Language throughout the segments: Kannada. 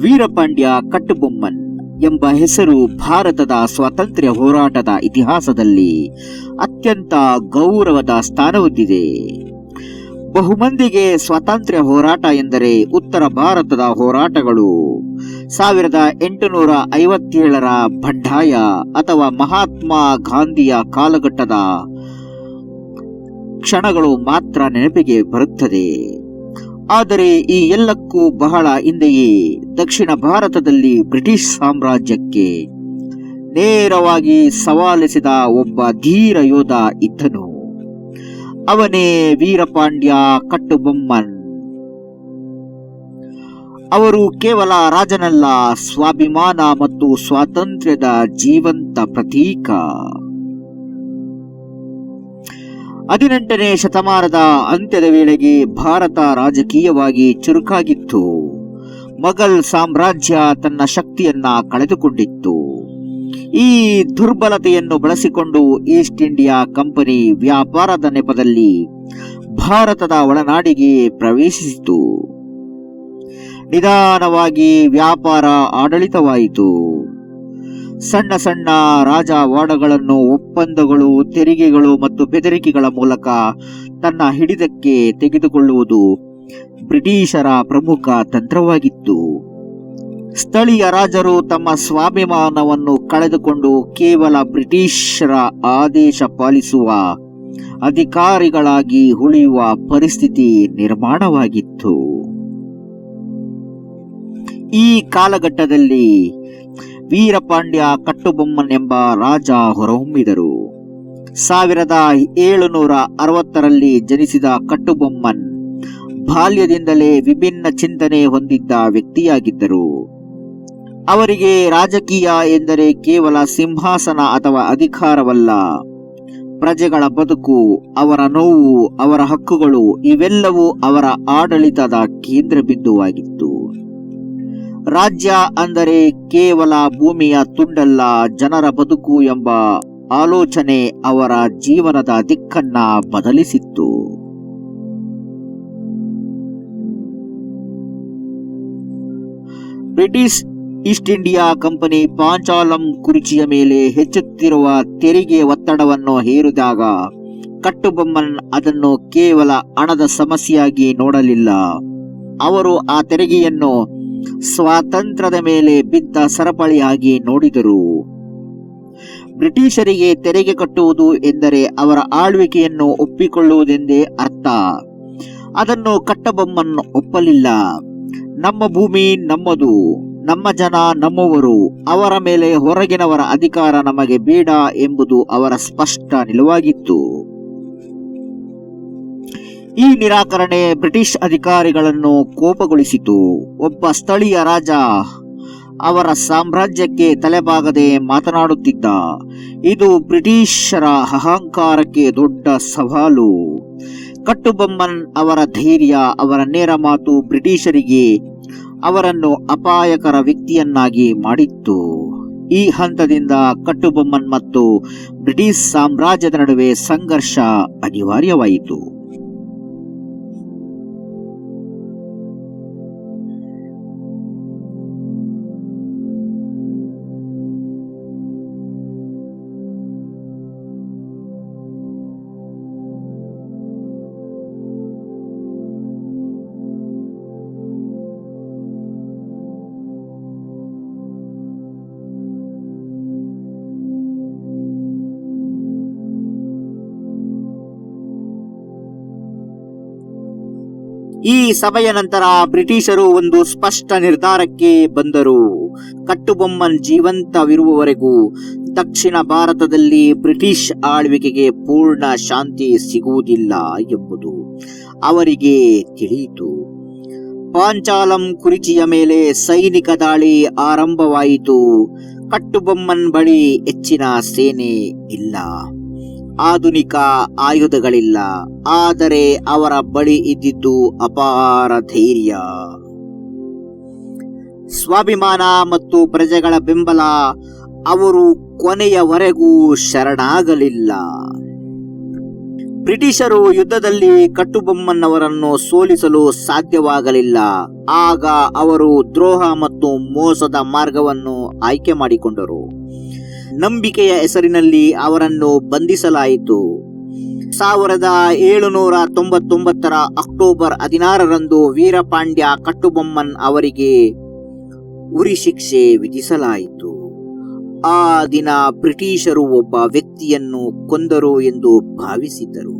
ವೀರಪಾಂಡ್ಯ ಕಟ್ಟಬೊಮ್ಮನ್ ಎಂಬ ಹೆಸರು ಭಾರತದ ಸ್ವಾತಂತ್ರ್ಯ ಹೋರಾಟದ ಇತಿಹಾಸದಲ್ಲಿ ಅತ್ಯಂತ ಗೌರವದ ಸ್ಥಾನ ಹೊಂದಿದೆ ಬಹುಮಂದಿಗೆ ಸ್ವಾತಂತ್ರ್ಯ ಹೋರಾಟ ಎಂದರೆ ಉತ್ತರ ಭಾರತದ ಹೋರಾಟಗಳು. ಸಾವಿರದ ಎಂಟುನೂರ ಐವತ್ತೇಳರ ಬಂಡಾಯ ಅಥವಾ ಮಹಾತ್ಮ ಗಾಂಧಿಯ ಕಾಲಘಟ್ಟದ ಕ್ಷಣಗಳು ಮಾತ್ರ ನೆನಪಿಗೆ ಬರುತ್ತದೆ. ಆದರೆ ಈ ಎಲ್ಲಕ್ಕೂ ಬಹಳ ಹಿಂದೆಯೇ ದಕ್ಷಿಣ ಭಾರತದಲ್ಲಿ ಬ್ರಿಟಿಷ್ ಸಾಮ್ರಾಜ್ಯಕ್ಕೆ ನೇರವಾಗಿ ಸವಾಲಿಸಿದ ಒಬ್ಬ ಧೀರ ಯೋಧ ಇದ್ದನು. ಅವನೇ ವೀರಪಾಂಡ್ಯ ಕಟ್ಟುಬೊಮ್ಮನ್. ಅವರು ಕೇವಲ ರಾಜನಲ್ಲ, ಸ್ವಾಭಿಮಾನ ಮತ್ತು ಸ್ವಾತಂತ್ರ್ಯದ ಜೀವಂತ ಪ್ರತೀಕ. ಹದಿನೆಂಟನೇ ಶತಮಾನದ ಅಂತ್ಯದ ವೇಳೆಗೆ ಭಾರತ ರಾಜಕೀಯವಾಗಿ ಚುರುಕಾಗಿತ್ತು. ಮೊಘಲ್ ಸಾಮ್ರಾಜ್ಯ ತನ್ನ ಶಕ್ತಿಯನ್ನ ಕಳೆದುಕೊಂಡಿತ್ತು. ಈ ದುರ್ಬಲತೆಯನ್ನು ಬಳಸಿಕೊಂಡು ಈಸ್ಟ್ ಇಂಡಿಯಾ ಕಂಪನಿ ವ್ಯಾಪಾರದ ನೆಪದಲ್ಲಿ ಭಾರತದ ಒಳನಾಡಿಗೆ ಪ್ರವೇಶಿಸಿತು. ನಿಧಾನವಾಗಿ ವ್ಯಾಪಾರ ಆಡಳಿತವಾಯಿತು. ಸಣ್ಣ ಸಣ್ಣ ರಾಜವಾಡಗಳನ್ನು, ಒಪ್ಪಂದಗಳು, ತೆರಿಗೆಗಳು ಮತ್ತು ಬೆದರಿಕೆಗಳ ಮೂಲಕ ತನ್ನ ಹಿಡಿತಕ್ಕೆ ತೆಗೆದುಕೊಳ್ಳುವುದು ಬ್ರಿಟಿಷರ ಪ್ರಮುಖ ತಂತ್ರವಾಗಿತ್ತು. ಸ್ಥಳೀಯ ರಾಜರು ತಮ್ಮ ಸ್ವಾಭಿಮಾನವನ್ನು ಕಳೆದುಕೊಂಡು ಕೇವಲ ಬ್ರಿಟಿಷರ ಆದೇಶ ಪಾಲಿಸುವ ಅಧಿಕಾರಿಗಳಾಗಿ ಉಳಿಯುವ ಪರಿಸ್ಥಿತಿ ನಿರ್ಮಾಣವಾಗಿತ್ತು. ಈ ಕಾಲಘಟ್ಟದಲ್ಲಿ ವೀರಪಾಂಡ್ಯ ಕಟ್ಟುಬೊಮ್ಮನ್ ಎಂಬ ರಾಜ ಹೊರಹೊಮ್ಮಿದರು. ಸಾವಿರದ ಏಳುನೂರ ಅರವತ್ತರಲ್ಲಿ ಜನಿಸಿದ ಕಟ್ಟುಬೊಮ್ಮನ್ ಬಾಲ್ಯದಿಂದಲೇ ವಿಭಿನ್ನ ಚಿಂತನೆ ಹೊಂದಿದ್ದ ವ್ಯಕ್ತಿಯಾಗಿದ್ದರು. ಅವರಿಗೆ ರಾಜಕೀಯ ಎಂದರೆ ಕೇವಲ ಸಿಂಹಾಸನ ಅಥವಾ ಅಧಿಕಾರವಲ್ಲ. ಪ್ರಜೆಗಳ ಬದುಕು, ಅವರ ನೋವು, ಅವರ ಹಕ್ಕುಗಳು ಇವೆಲ್ಲವೂ ಅವರ ಆಡಳಿತದ ಕೇಂದ್ರ ಬಿಂದುವಾಗಿತ್ತು ರಾಜ್ಯ ಅಂದರೆ ಕೇವಲ ಭೂಮಿಯ ತುಂಡಲ್ಲ ಜನರ ಬದುಕು ಎಂಬ ಆಲೋಚನೆ ಅವರ ಜೀವನದ ದಿಕ್ಕನ್ನ ಬದಲಿಸಿತ್ತು. ಬ್ರಿಟಿಷ್ ಈಸ್ಟ್ ಇಂಡಿಯಾ ಕಂಪನಿ ಪಾಂಚಾಲಂ ಕುರ್ಚಿಯ ಮೇಲೆ ಹೆಚ್ಚುತ್ತಿರುವ ತೆರಿಗೆ ಒತ್ತಡವನ್ನು ಹೇರಿದಾಗ ಕಟ್ಟುಬೊಮ್ಮನ್ ಅದನ್ನು ಕೇವಲ ಹಣದ ಸಮಸ್ಯೆಯಾಗಿ ನೋಡಲಿಲ್ಲ. ಅವರು ಆ ತೆರಿಗೆಯನ್ನು ಸ್ವಾತಂತ್ರ್ಯದ ಮೇಲೆ ಬಿದ್ದ ಸರಪಳಿಯಾಗಿ ನೋಡಿದರು. ಬ್ರಿಟಿಷರಿಗೆ ತೆರಿಗೆ ಕಟ್ಟುವುದು ಎಂದರೆ ಅವರ ಆಳ್ವಿಕೆಯನ್ನು ಒಪ್ಪಿಕೊಳ್ಳುವುದೆಂದೇ ಅರ್ಥ. ಅದನ್ನು ಕಟ್ಟಬೊಮ್ಮನ್ ಒಪ್ಪಲಿಲ್ಲ. ನಮ್ಮ ಭೂಮಿ ನಮ್ಮದು, ನಮ್ಮ ಜನ ನಮ್ಮವರು, ಅವರ ಮೇಲೆ ಹೊರಗಿನವರ ಅಧಿಕಾರ ನಮಗೆ ಬೇಡ ಎಂಬುದು ಅವರ ಸ್ಪಷ್ಟ ನಿಲುವಾಗಿತ್ತು. ಈ ನಿರಾಕರಣೆ ಬ್ರಿಟಿಷ್ ಅಧಿಕಾರಿಗಳನ್ನು ಕೋಪಗೊಳಿಸಿತು. ಒಬ್ಬ ಸ್ಥಳೀಯ ರಾಜ ಅವರ ಸಾಮ್ರಾಜ್ಯಕ್ಕೆ ತಲೆಬಾಗದೆ ಮಾತನಾಡುತ್ತಿದ್ದ. ಇದು ಬ್ರಿಟಿಷರ ಅಹಂಕಾರಕ್ಕೆ ದೊಡ್ಡ ಸವಾಲು. ಕಟ್ಟುಬೊಮ್ಮನ್ ಅವರ ಧೈರ್ಯ, ಅವರ ನೇರ ಮಾತು ಬ್ರಿಟಿಷರಿಗೆ ಅವರನ್ನು ಅಪಾಯಕರ ವ್ಯಕ್ತಿಯನ್ನಾಗಿ ಮಾಡಿತ್ತು. ಈ ಹಂತದಿಂದ ಕಟ್ಟುಬೊಮ್ಮನ್ ಮತ್ತು ಬ್ರಿಟಿಷ್ ಸಾಮ್ರಾಜ್ಯದ ನಡುವೆ ಸಂಘರ್ಷ ಅನಿವಾರ್ಯವಾಯಿತು. ಈ ಸಭೆಯ ನಂತರ ಬ್ರಿಟಿಷರು ಒಂದು ಸ್ಪಷ್ಟ ನಿರ್ಧಾರಕ್ಕೆ ಬಂದರು. ಕಟ್ಟುಬೊಮ್ಮನ್ ಜೀವಂತವಿರುವವರೆಗೂ ದಕ್ಷಿಣ ಭಾರತದಲ್ಲಿ ಬ್ರಿಟಿಷ್ ಆಳ್ವಿಕೆಗೆ ಪೂರ್ಣ ಶಾಂತಿ ಸಿಗುವುದಿಲ್ಲ ಎಂಬುದು ಅವರಿಗೆ ತಿಳಿಯಿತು. ಪಾಂಚಾಲಂ ಕುರಿಚಿಯ ಮೇಲೆ ಸೈನಿಕ ದಾಳಿ ಆರಂಭವಾಯಿತು. ಕಟ್ಟುಬೊಮ್ಮನ್ ಬಳಿ ಹೆಚ್ಚಿನ ಸೇನೆ ಇಲ್ಲ. ಆಧುನಿಕ ಆಯುಧಗಳಿಲ್ಲ, ಆದರೆ ಅವರ ಬಳಿ ಇದ್ದಿದ್ದು ಅಪಾರ ಧೈರ್ಯ. ಸ್ವಾಭಿಮಾನ ಮತ್ತು ಪ್ರಜೆಗಳ ಬೆಂಬಲ ಅವರು ಕೊನೆಯವರೆಗೂ ಶರಣಾಗಲಿಲ್ಲ. ಬ್ರಿಟಿಷರು ಯುದ್ಧದಲ್ಲಿ ಕಟ್ಟುಬೊಮ್ಮನ್ನವರನ್ನು ಸೋಲಿಸಲು ಸಾಧ್ಯವಾಗಲಿಲ್ಲ. ಆಗ ಅವರು ದ್ರೋಹ ಮತ್ತು ಮೋಸದ ಮಾರ್ಗವನ್ನು ಆಯ್ಕೆ ಮಾಡಿಕೊಂಡರು. ನಂಬಿಕೆಯ ಹೆಸರಿನಲ್ಲಿ ಅವರನ್ನು ಬಂಧಿಸಲಾಯಿತು. ಸಾವಿರದ ಏಳುನೂರ ತೊಂಬತ್ತೊಂಬತ್ತರ ಅಕ್ಟೋಬರ್ ಹದಿನಾರರಂದು ವೀರಪಾಂಡ್ಯ ಕಟ್ಟುಬೊಮ್ಮನ್ ಅವರಿಗೆ ಉರಿ ಶಿಕ್ಷೆ ವಿಧಿಸಲಾಯಿತು. ಆ ದಿನ ಬ್ರಿಟಿಷರು ಒಬ್ಬ ವ್ಯಕ್ತಿಯನ್ನು ಕೊಂದರು ಎಂದು ಭಾವಿಸಿದ್ದರು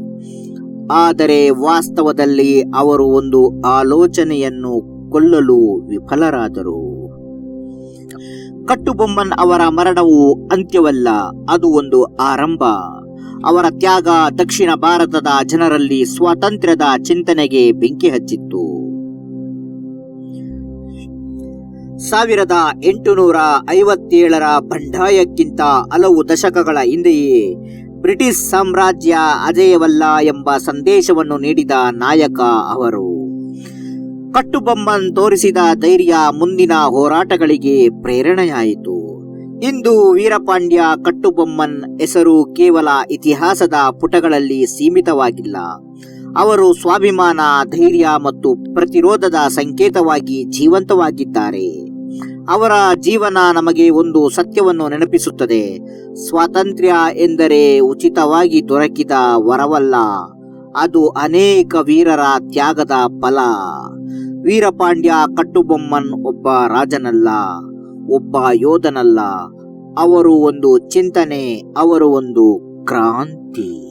ಆದರೆ ವಾಸ್ತವದಲ್ಲಿ ಅವರು ಒಂದು ಆಲೋಚನೆಯನ್ನು ಕೊಲ್ಲಲು ವಿಫಲರಾದರು. ಕಟ್ಟುಬೊಮ್ಮನ್ ಅವರ ಮರಣವು ಅಂತ್ಯವಲ್ಲ, ಅದು ಒಂದು ಆರಂಭ. ಅವರ ತ್ಯಾಗ ದಕ್ಷಿಣ ಭಾರತದ ಜನರಲ್ಲಿ ಸ್ವಾತಂತ್ರ್ಯದ ಚಿಂತನೆಗೆ ಬೆಂಕಿ ಹಚ್ಚಿತ್ತು. ಸಾವಿರದ ಎಂಟುನೂರ ಐವತ್ತೇಳರ ಬಂಡಾಯಕ್ಕಿಂತ ಹಲವು ದಶಕಗಳ ಹಿಂದೆಯೇ ಬ್ರಿಟಿಷ್ ಸಾಮ್ರಾಜ್ಯ ಅಜೇಯವಲ್ಲ ಎಂಬ ಸಂದೇಶವನ್ನು ನೀಡಿದ ನಾಯಕ ಅವರು. ಕಟ್ಟುಬೊಮ್ಮನ್ ತೋರಿಸಿದ ಧೈರ್ಯ ಮುಂದಿನ ಹೋರಾಟಗಳಿಗೆ ಪ್ರೇರಣೆಯಾಯಿತು. ಇಂದು ವೀರಪಾಂಡ್ಯ ಕಟ್ಟುಬೊಮ್ಮನ್ ಹೆಸರು ಕೇವಲ ಇತಿಹಾಸದ ಪುಟಗಳಲ್ಲಿ ಸೀಮಿತವಾಗಿಲ್ಲ. ಅವರು ಸ್ವಾಭಿಮಾನ, ಧೈರ್ಯ ಮತ್ತು ಪ್ರತಿರೋಧದ ಸಂಕೇತವಾಗಿ ಜೀವಂತವಾಗಿದ್ದಾರೆ. ಅವರ ಜೀವನ ನಮಗೆ ಒಂದು ಸತ್ಯವನ್ನು ನೆನಪಿಸುತ್ತದೆ. ಸ್ವಾತಂತ್ರ್ಯ ಎಂದರೆ ಉಚಿತವಾಗಿ ದೊರಕಿದ ವರವಲ್ಲ. ಅದು ಅನೇಕ ವೀರರ ತ್ಯಾಗದ ಫಲ. ವೀರಪಾಂಡ್ಯ ಕಟ್ಟುಬೊಮ್ಮನ್ ಒಬ್ಬ ರಾಜನಲ್ಲ, ಒಬ್ಬ ಯೋಧನಲ್ಲ. ಅವರು ಒಂದು ಚಿಂತನೆ, ಅವರು ಒಂದು ಕ್ರಾಂತಿ.